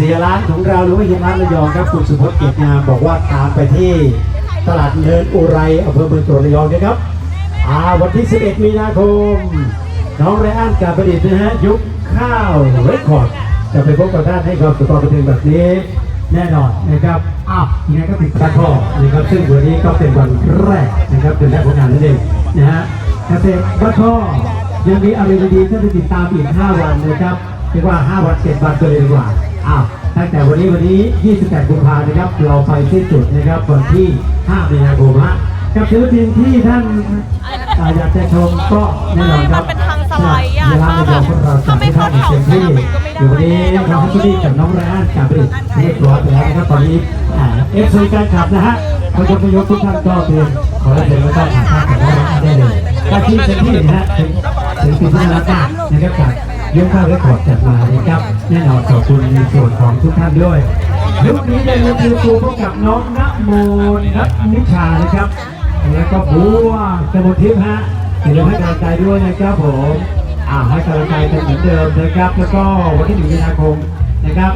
สียร้านของเราหรือว่าเฮียร้านระยองครับคุณสุพจน์เกียรติงามบอกว่าตามไปที่ตลาดเนินอุไรอำเภอเมืองจัวระยองนะครับอ่าวันที่ 11 มีนาคม น้องไรอันการประดิษฐ์นะฮะยุคข้าวเรคคอร์ดจะไปพบกับท่านให้ความสุขความบันเทิงแบบนี้แน่นอนนะครับอ้าวยังไงก็ติดตามข้อนะครับซึ่งวันนี้ก็เป็นวันแรกนะครับเป็นแรกของงานนั่นเองนะฮะเกษตรบ้านข้อยังมีอะไรดีๆที่จะติดตามอีก 5 วันนะครับเรียกว่า 5 วัน 7 วันก็เลยดีกว่า อ้าวตั้งแต่วันนี้วันนี้ 28 กุมภาพันธ์นะครับ เราไปที่จุดนะครับวันที่ 5 มีนาคมฮะกับศิลปินที่ท่านอ่าอยากจะชมก็แน่นอนครับมันเป็นทางสไลด์อะเวลาในของเราจัดให้ท่านเต็มที่ถ้าไม่อยู่เข้าวันแถวนี้เราทำที่กับน้องไรอันกับผลิตเรียบร้อยไปแล้วนะครับตอนนี้เอฟซีการขับนะฮะพยกพยกทุกท่านก็เตรียมขอรับเชิญแล้วก็ถ่ายภาพกับน้องไรอันได้เลยถ้าที่เต็มที่นะฮะถึงถึงปีที่แล้วกันนะครับจาก ยกข้าวเรคคอจัดมานะครับ แน่นอนขอบคุณในส่วนของทุกท่านด้วยยุคนี้ได้เรียนรู้ตัวพบกับน้องณโมนัทนิชานะครับ แล้วก็บัวกระมวลทิพย์ฮะอย่าลืมให้กำลังใจด้วยนะครับผมอ่าให้กำลังใจกันเหมือนเดิมนะครับ แล้วก็วันที่หนึ่งมีนาคมนะครับ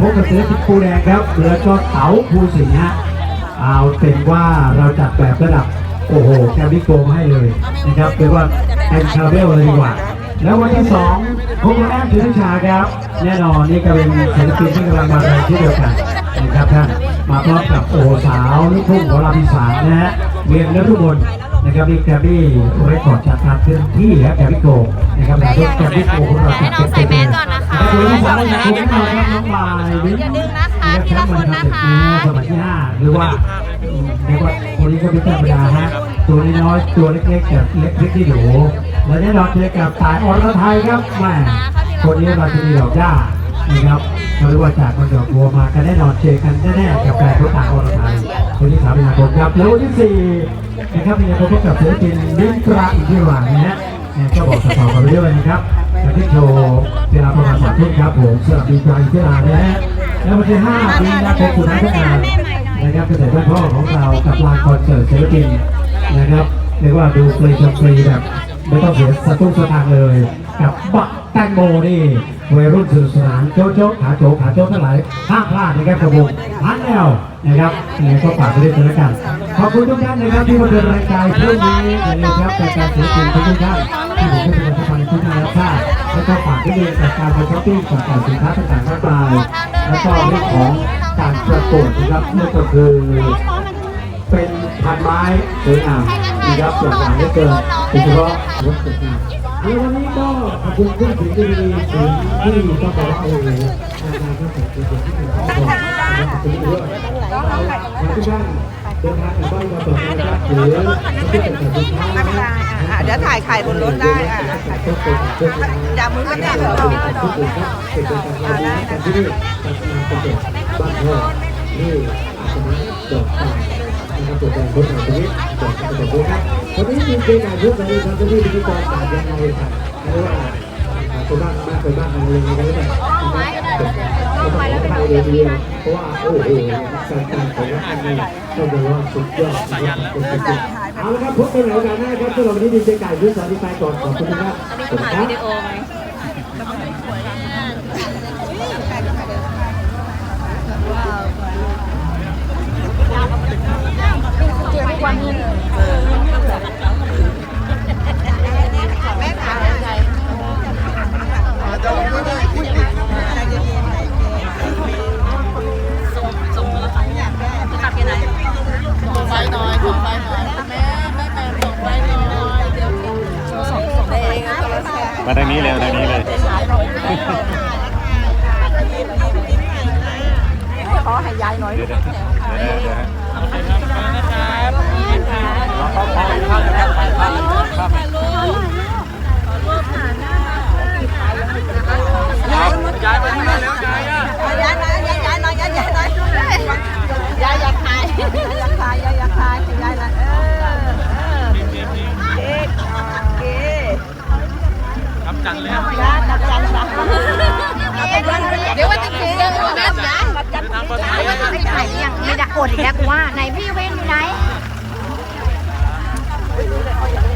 พบกับเสือสิบคูแดงครับแล้วก็เต๋าภูสิงห์ฮะเอาเป็นว่าเราจัดแบบระดับโอ้โหแกมบิโกมาให้เลยนะครับเรียกว่าแอนคาเวลเลยดีกว่า แล้ววันที่สองพบกับแอมถือวิชาครับ แน่นอนนี่ก็เป็นศิลปินที่กำลังมาแรงที่เดียวกันนะครับท่านมาพร้อมกับโอสาวลูกทุ่งของเราอีสานนะฮะเวียนนฤมลนะครับนี่แกรมบี้เรคคอร์ดจากการเคลื่อนที่และแกรมบี้โกนะครับแล้วก็แกรมบี้โกของเราจัดเต็มเลยนะครับคุณผู้ชมนะครับผมมาครับน้องบายวินอย่าดึงนะคะทีละคนนะคะสมัยที่ห้าหรือว่าเรียกว่าคนนี้ก็เป็นธรรมดาฮะ ตัวน้อยตัวเล็กๆแบบเล็กพริกที่อยู่และแน่นอนเจอกับสายอรไทยครับแม่คนนี้เราจะมีดอกหญ้านะครับเขาเรียกว่าจากมันดอกบัวมากันแน่นอนเจอกันแน่ๆกับแฟนทุกต่างอรไทยคนที่สามมีนาคมครับแล้ววันที่สี่นะครับมีนาคมพบกับศิลปินลิ้นตราอีกที่หลังนะฮะก็บอกต่อๆกันไปด้วยนะครับจะที่โชว์เวลาประมาณสามทุ่มครับผมสำหรับดีใจที่ลานะฮะแล้ววันที่ห้ามีนาคมคุณนัทงานนะครับเกษตรบ้านพ่อของเรากับลานคอนเสิร์ตศิลปิน นะครับเรียกว่าดูฟรีชมฟรีแบบไม่ต้องเสียสตุ้งสตางค์เลย กับบักแตงโมนี่วัยรุ่นสนุกสนานโจ๊ะโจ๊ะขาโจ๊ะขาโจ๊ะทั้งหลายห้ามพลาดนะครับกระวงฮันแนวนะครับยังไงก็ฝากไปด้วยกันแล้วกันขอบคุณทุกท่านนะครับที่มาเดินรายการเพื่อนี้นะครับรายการศิลปินทุกท่านที่ผมได้เป็นประธานทุกท่านรับทราบแล้วก็ฝากด้วยกับการมาช้อปปิ้งของสินค้าต่างๆมากมายแล้วก็เรื่องของการประกวดนะครับนั่นก็คือ เป็นพันไม้สวยงามนะครับหลากหลายเหลือเกินโดยเฉพาะรถสวยงามแล้ววันนี้ก็ขอบคุณผู้ถึงที่ดีถึงที่ต้องบอกว่าโอ้โหงานก็เป็นสิ่งที่เป็นของผมนะครับขอบคุณด้วยทุกท่านเดินทางกลับบ้านมาต่อนะครับหรือที่เป็นสินค้าไม่เป็นไรอะเดี๋ยวถ่ายไข่บนรถได้อะอะถ่ามือกันอกันทุกคนครับเป็นการงานการที่นี่การทำงานเป็นเด็กบ้านพ่อนี่ นะครับตัวแทนคนหนึ่งตรงนี้บอกกันแบบนี้ครับวันนี้มีเพลงการยุคในทางที่พิธีกรต่างยังไงครับไม่ว่าคนบ้านบ้านคนบ้านอะไรยังไงก็ได้นะครับก็ต้องขอทางเดียวเพราะว่าโอ้โหการการของอันนี้ต้องบอกว่าสุดยอดเป็นสุดยอดเอาละครับพบกันในโอกาสหน้าครับสำหรับวันนี้ดีเจไก่ยุทธสาธิตไปก่อนขอบคุณนะครับสวัสดีครับ แม่ถ่ายใจส่งไปหน่อยส่งไปหน่อยแม่แม่แม่ส่งไปหน่อยเดี๋ยวส่งส่งเองก็แล้วแต่มาทางนี้เร็วทางนี้เลยขอให้ยายหน่อยเดี๋ยวเดี๋ยว เดี๋ยววันเลยกำจันจ้ะเดี๋ยวว่าจรื่องแบบนะไม่ถ่ายยังไม่ได้อดอีกแล้วกูว่าไหนพี่เว้นอยู่ไหน ไม่รู้เลยเขาอยากเล่น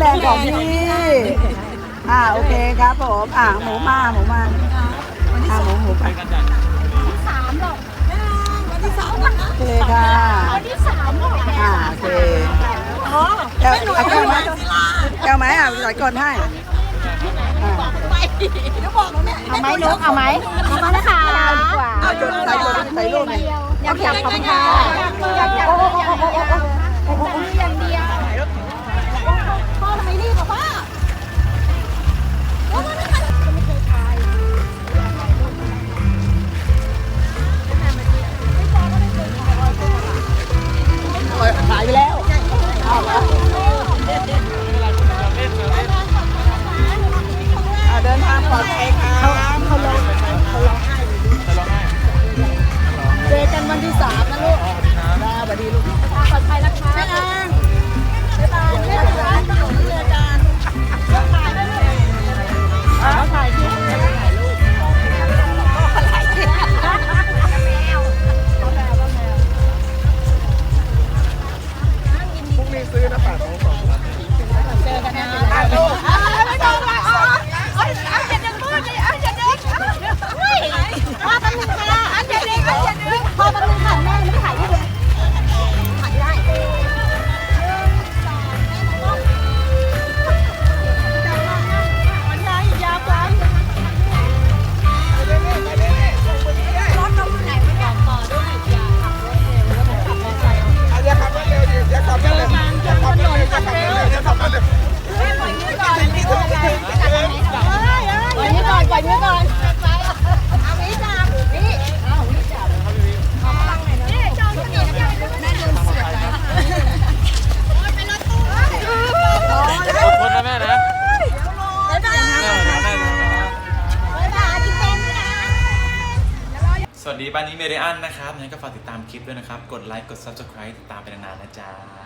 แดงน้องแดงของพี่อ่าโอเคครับผมอ่าหมูมาหมูมาอ่าหมูหมูไปไปกันจ้ะสามหรอกโอเคค่ะวันที่สามหรอกอ่าโอเคแก้วเอาแก้วไหมแก้วไหมอะใส่ก่อนให้อ่าเอาไหมนุกเอาไหมเอามานะคะดีกว่าเอาจุดใส่จุดใส่ลูกหน่อยอยากจับขอบคุณค่ะอยากจับโอ้โอ้โอ้โอ้โอ้โอ้โอ้อย่างเดียวาานนี้นนะครับงั้นก็ฝากติดตามคลิปด้วยนะครับ กดไลค์ กด Subscribe ติดตามไปนานๆนะจ๊ะ